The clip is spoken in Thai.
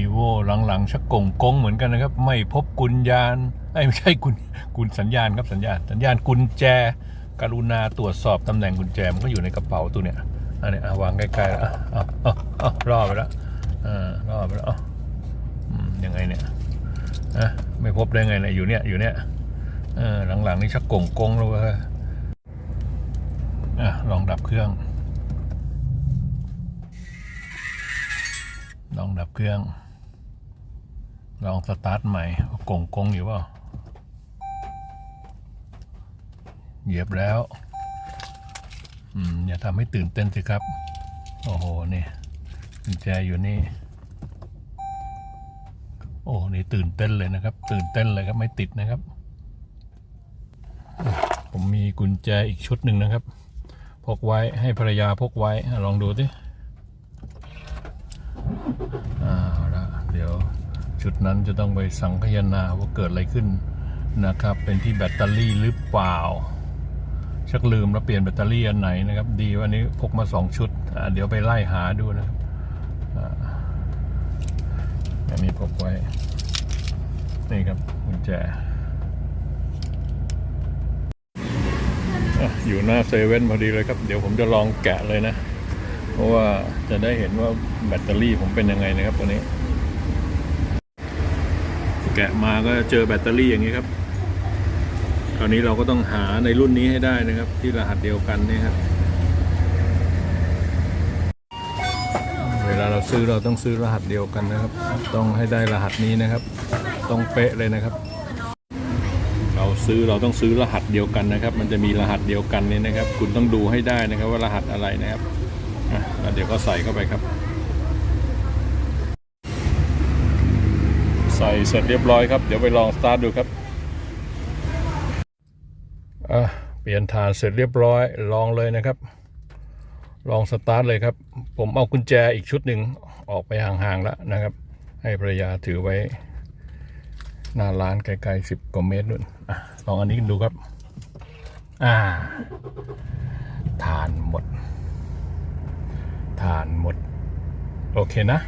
ีโวหลังๆชักกงกงเหมือนกันนะครับ ไม่พบกุญญาณไม่ใช่กุญกุญสัญญาณครับสัญญาณ สัญญาณกุญแจ กรุณาตรวจสอบตำแหน่งกุญแจมันก็อยู่ในกระเป๋าตัวเนี้ยอันนี้อะวางใกล้ๆแล้วอะอะอะอะรอไปแล้วอ่ารอไปแล้วอะอืมยังไงเนี่ยอะไม่พบได้ไงเนี่ยอยู่เนี่ยอยู่เนี่ยเออหลังๆนี่ชักกงกงแล้วเว้ยอะลองดับเครื่อง ลองดับเครื่อง ลองสตาร์ทใหม่กงกงอยู่เปล่าเหยียบแล้ว อืม อย่าทำให้ตื่นเต้นสิครับ โอ้โห นี่กุญแจอยู่นี่ โอ้ นี่ตื่นเต้นเลยนะครับ ตื่นเต้นเลยครับ ไม่ติดนะครับ ผมมีกุญแจอีกชุดหนึ่งนะครับ พกไว้ให้ภรรยาพกไว้ ลองดูสิอ่าุดนั้นจะต้องไปสังคายนาว่าเกิดอะไรขึ้นนะครับ เป็นที่แบตเตอรี่หรือเปล่า ชักลืมแล้วเปลี่ยนแบตเตอรี่อันไหนนะครับ ดีวันนี้พกมาสองชุด เดี๋ยวไปไล่หาดูนะครับอันนี้พกไว้ นี่ครับกุญแจออยู่หน้าเซเว่นพอดีเลยครับ เดี๋ยวผมจะลองแกะเลยนะ เพราะว่าจะได้เห็นว่าแบตเตอรี่ผมเป็นยังไงนะครับตัวนี้ แกะมาก็เจอแบตเตอรี่อย่างนี้ครับคราวนี้เราก็ต้องหาในรุ่นนี้ให้ได้นะครับ ที่รหัสเดียวกันนี่ครับเวลาเราซื้อเราต้องซื้อรหัสเดียวกันนะครับ ต้องให้ได้รหัสนี้นะครับ ต้องเป๊ะเลยนะครับ เราซื้อเราต้องซื้อรหัสเดียวกันนะครับ มันจะมีรหัสเดียวกันนี่นะครับ คุณต้องดูให้ได้นะครับว่ารหัสอะไรนะครับแล้วเดี๋ยวก็ใส่เข้าไปครับ ใส่เสร็จเรียบร้อยครับ เดี๋ยวไปลองสตาร์ทดูครับอะเปลี่ยนฐานเสร็จเรียบร้อยลองเลยนะครับ ลองสตาร์ทเลยครับ ผมเอากุญแจอีกชุดหนึ่งออกไปห่างๆแล้วนะครับ ให้ภรรยาถือไว้หน้าร้านไกลๆสิบกว่าเมตรนู่นอะลองอันนี้ดูครับ อ่าฐานหมดทานหมด โอเคนะ